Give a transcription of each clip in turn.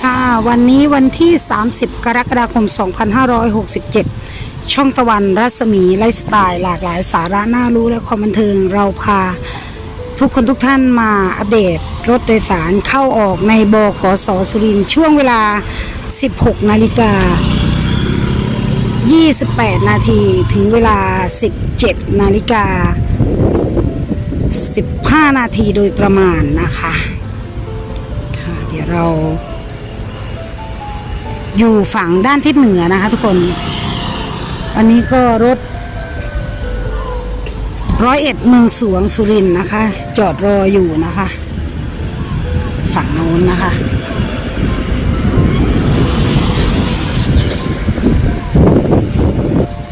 ค่ะวันนี้วันที่ 30 กรกฎาคม 2567 ช่องตะวันรัศมีไลฟ์สไตล์หลากหลายสาระน่ารู้และความบันเทิง เราพาทุกคนทุกท่านมาอัปเดตรถโดยสารเข้าออกในบขสสุรินทร์ช่วงเวลา 16 นาฬิกา 28 นาทีถึงเวลา 17 นาฬิกา 15 นาทีโดยประมาณนะคะค่ะเดี๋ยวเรา อยู่ฝั่งด้านทิศเหนือนะคะ ทุกคน อันนี้ก็รถร้อยเอ็ดเมืองสวงสุรินนะคะ จอดรออยู่นะคะ ฝั่งโน้นนะคะ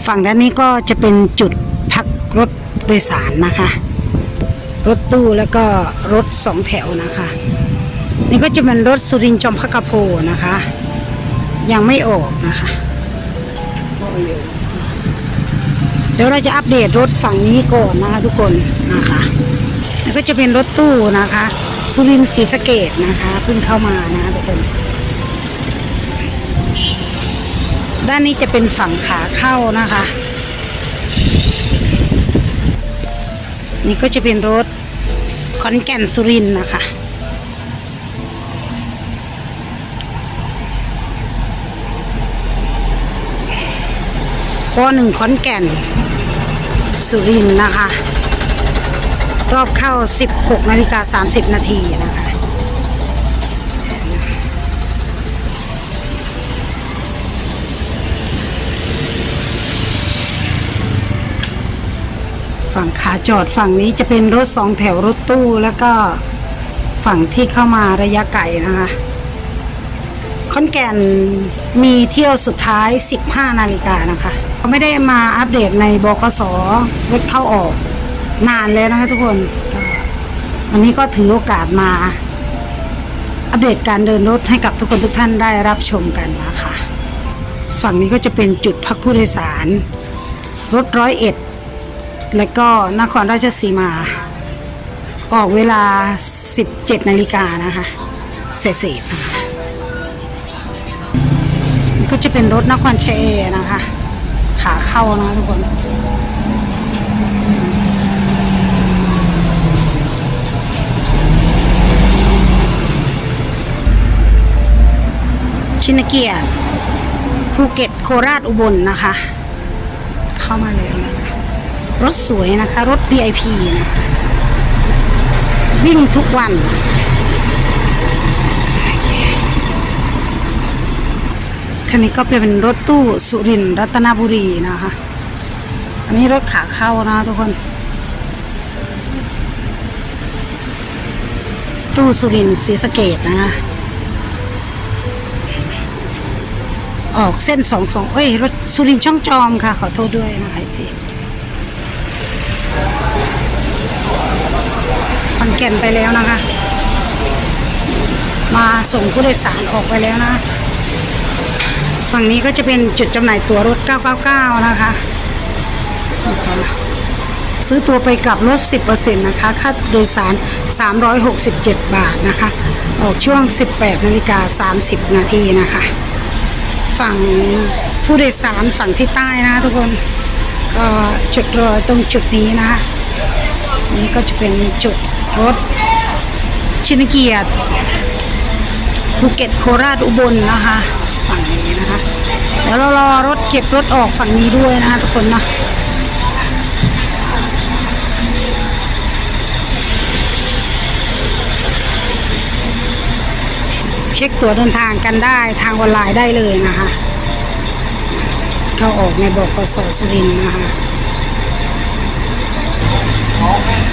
ฝั่งด้านนี้ก็จะเป็นจุดพักรถโดยสารนะคะ รถตู้แล้วก็รถสองแถวนะคะ นี่ก็จะเป็นรถสุรินทร์จอมพระกระโพนะคะ ยังไม่ออกนะคะเดี๋ยวเราจะอัปเดตรถฝั่งนี้ก่อนนะคะ ทุกคนนะคะแล้วก็จะเป็นรถตู้นะคะ สุรินทร์ศรีสะเกดนะคะเพิ่งเข้ามานะคะทุกคน ด้านนี้จะเป็นฝั่งขาเข้านะคะ นี่ก็จะเป็นรถขอนแก่นสุรินทร์นะคะ ปหนึ่งขอนแก่น สุรินนะคะ รอบเข้า 16นาฬิกา30 นาทีนะคะฝั่งขาจอดฝั่งนี้จะเป็นรถสองแถวรถตู้แล้วก็ฝั่งที่เข้ามาระยะไกลนะคะ ขอนแก่นมีเที่ยวสุดท้าย 15 นาฬิกานะคะเขาไม่ได้มาอัปเดตในบกสรถเข้าออกนานแล้วนะคะทุกคนวันนี้ก็ถือโอกาสมาอัปเดตการเดินรถให้กับทุกคนทุกท่านได้รับชมกันนะคะ ฝั่งนี้ก็จะเป็นจุดพักผู้โดยสาร รถร้อยเอ็ด และก็นครราชสีมา ออกเวลา 17 นาฬิกานะคะเศษๆนะคะ ก็จะเป็นรถนครชัยเอนะคะ ขาเข้านะทุกคนชินเกียรติภูเก็ตโคราชอุบลนะคะ เข้ามาแล้วนะคะรถสวยนะคะ รถ VIP นะคะวิ่งทุกวัน คันนี้ก็เป็นรถตู้สุรินทร์รัตนบุรีนะคะ อันนี้รถขาเข้านะทุกคน ตู้สุรินทร์ศรีสะเกดนะคะออกเส้นสองสองเอ้ย รถสุรินทร์ช่องจอมค่ะ ขอโทษด้วยนะคะจีขอนแก่นไปแล้วนะคะ มาส่งผู้โดยสารออกไปแล้วนะ ฝั่งนี้ก็จะเป็นจุดจำหน่ายตั๋วรถ 999 นะคะ ซื้อตัวไปกลับลด 10%นะคะ ค่าโดยสาร 367 บาทนะคะ ออกช่วง 18นาฬิกา30 นาทีนะคะ ฝั่งผู้โดยสารฝั่งที่ใต้นะทุกคน ก็จุดรอตรงจุดนี้นะคะนี่ก็จะเป็นจุดรถชินเกียรติภูเก็ตโคราชอุบลนะคะฝั่งนี้ นะคะเดี๋ยวเรารอรถเก็บรถออกฝั่งนี้ด้วยนะคะทุกคนนะเช็คตั๋วเดินทางกันได้ทางออนไลน์ได้เลยนะคะ เข้าออกในบกสสุรินนะคะ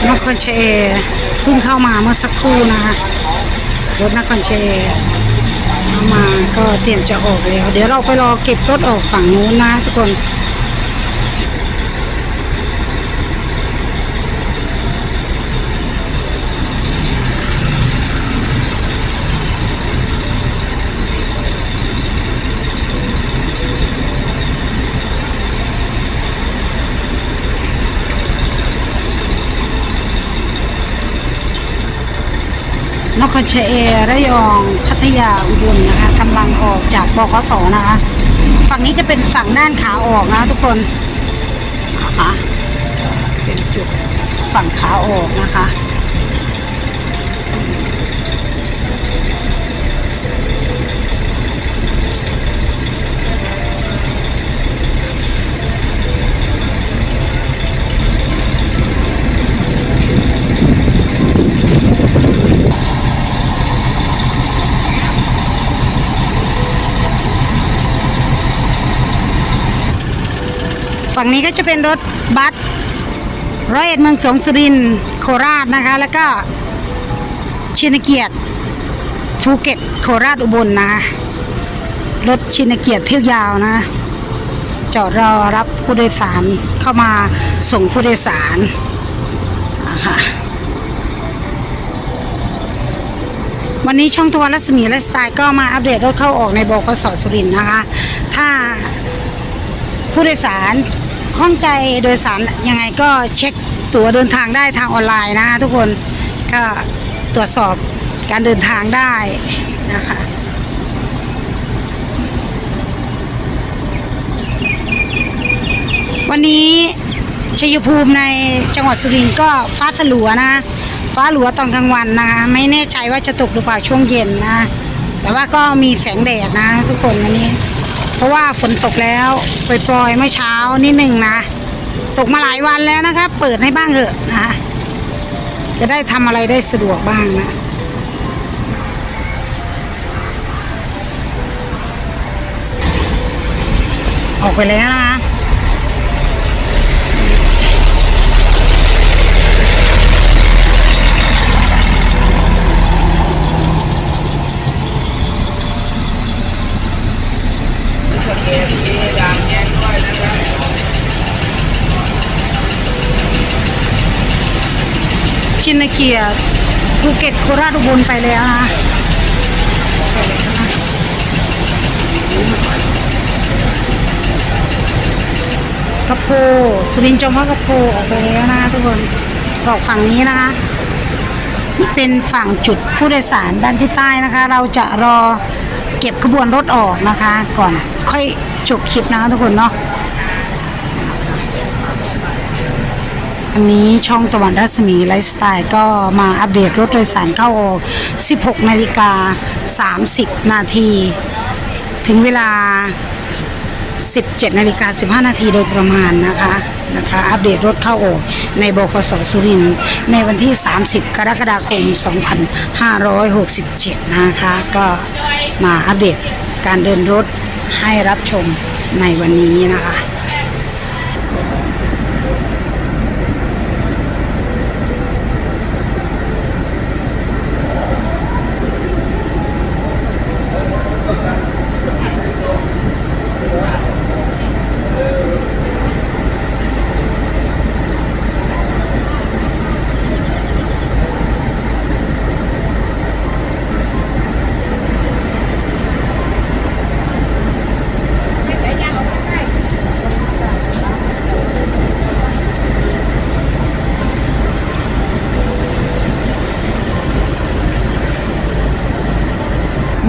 นักครเชยเพิ่งเข้ามาเมื่อสักครู่นะคะรถนักครเชย เอามาก็เตรียมจะออกแล้ว เดี๋ยวเราไปรอเก็บรถออกฝั่งนู้นนะทุกคน นครเชียเอระยองพัทยาอุบลนะคะกำลังออกจากบกสนะคะ ฝั่งนี้จะเป็นฝั่งด้านขาออกนะทุกคนนะคะเป็นจุดฝั่งขาออกนะคะ ฝั่งนี้ก็จะเป็นรถบัสร้อยเอ็ดเมืองสงสุรินทร์โคราชนะคะ แล้วก็ชินเกียรติภูเก็ตโคราชอุบลนะคะรถชินเกียรติเที่ยวยาวนะ จอดรอรับผู้โดยสารเข้ามาส่งผู้โดยสารนะคะวันนี้ช่องทวันรัศมีและสไตล์ก็มาอัปเดตรถเข้าออกในบกสสุรินทร์นะคะ ถ้าผู้โดยสาร ข้องใจโดยสารยังไงก็เช็คตั๋วเดินทางได้ทางออนไลน์นะทุกคนก็ตรวจสอบการเดินทางได้นะคะวันนี้ชัยภูมิในจังหวัดสุรินทร์ก็ฟ้าสลัวนะฟ้าหลัวตอนกลางวันนะคะไม่แน่ใจว่าจะตกหรือเปล่าช่วงเย็นนะ แต่ว่าก็มีแสงแดดนะทุกคนวันนี้ เพราะว่าฝนตกแล้วปล่อยๆเมื่อเช้านิดหนึ่งนะ ตกมาหลายวันแล้วนะคะ เปิดให้บ้างเถอะนะ จะได้ทำอะไรได้สะดวกบ้างนะออกไปแล้วนะคะ ชินเกียรติภูเก็ตโคราชอุบลไปแล้วนะกระโพสุรินทร์จอมพระกระโพออกไปแล้วนะทุกคนออกฝั่งนี้นะคะนี่เป็นฝั่งจุดผู้โดยสารด้านที่ใต้นะคะ เราจะรอเก็บขบวนรถออกนะคะ ก่อนค่อยจบคลิปนะคะทุกคนเนาะ นนี้ช่องตะวันรัศมีไลฟ์สไตล์ก็มาอัปเดตรถโดยสารเข้าออก 16 นาฬิกา 30 นาที ถึงเวลา 17 นาฬิกา 15 นาทีโดยประมาณนะคะนะคะอัปเดตรถเข้าออกในบกสสุรินทร์ในวันที่ 30 กรกฎาคม 2567 นะคะ ก็มาอัปเดตการเดินรถให้รับชมในวันนี้นะคะ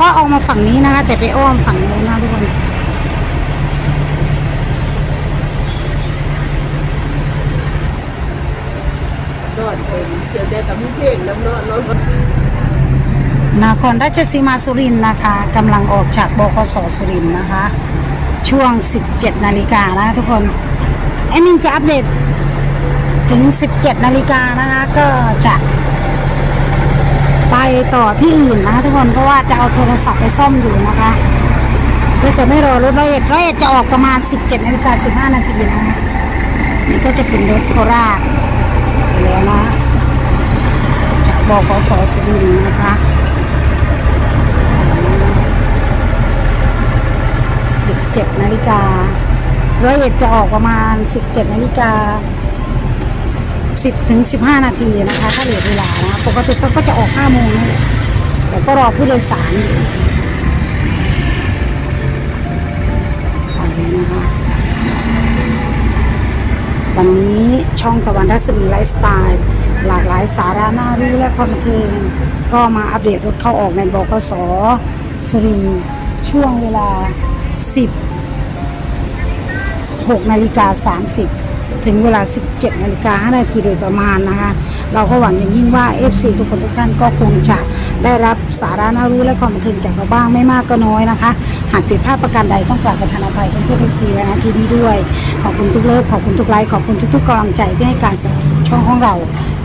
ก็ออกมาฝั่งนี้นะคะ แต่ไปอ้อมฝั่งโน้นนะทุกคนนอนเป็นเดี๋ยวได้กับพี่เพลงน้ำนอนนอนนครราชสีมาสุรินทร์นะคะกำลังออกจากบกสสุรินทร์นะคะ ช่วง 17 นาฬิกานะทุกคนแอดมินจะอัปเดตถึง 17 นาฬิกานะคะ ก็จะไป ไปต่อที่อื่นนะคะทุกคนเพราะว่าจะเอาโทรศัพท์ไปซ่อมอยู่นะคะเพื่จะไม่รอรถร้เอ็ดร้อเอ็ดจะออกประมาณ 17นาฬิกา15นาทีนะคะนี่ก็จะเป็นรถโคราชแล้วนะจากบกสสุรินนะคะ17นาฬิการ้อเอ็ดจะออกประมาณ 17นาฬิกา 10ถึง15 นาทีนะคะ ถ้าเหลือเวลานะปกติเขาก็จะออก5โมงนั่แหละแต่ก็รอผู้โดยสารอยู่ไปนะคะวันนี้ช่องตะวันรัศมีไลฟ์สไตล์ หลากหลายสาระน่ารู้และความบันเทิงก็มาอัปเดตรถเข้าออกในบกสสุรินช่วงเวลา 10 6นาฬิกา30 ถึงเวลา 17นาฬิกา5นาทีโดยประมาณนะคะ เราก็หวังอย่างยิ่งว่า FC ทุกคนทุกท่านก็คงจะได้รับสาระน่ารู้และความบันเทิงจากเราบ้างไม่มากก็น้อยนะคะ หากผิดพลาดประการใดต้องกราบประทานอภัยเพื่อนๆ FC ไว้ณที่นี้ด้วย ขอบคุณทุกเลิฟขอบคุณทุกไลค์ขอบคุณทุกๆกำลังใจที่ให้การสนับสนุนช่องของเรา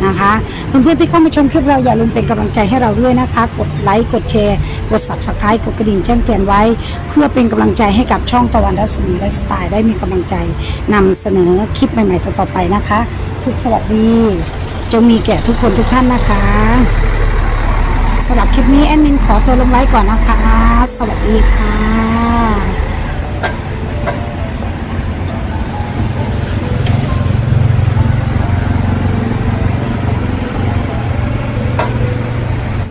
นะคะเพื่อนๆที่เข้ามาชมคลิปเราอย่าลืมเป็นกำลังใจให้เราด้วยนะคะ กดไลค์กดแชร์ กด subscribe กดกระดิ่งแจ้งเตือนไว้ เพื่อเป็นกำลังใจให้กับช่องตะวันรัศมีและสไตล์ได้มีกำลังใจนำเสนอคลิปใหม่ ๆ ต่อๆไปนะคะ สุขสวัสดี จงมีแก่ทุกคนทุกท่านนะคะสำหรับคลิปนี้แอดมินขอตัวลงไลค์ก่อนนะคะ สวัสดีค่ะ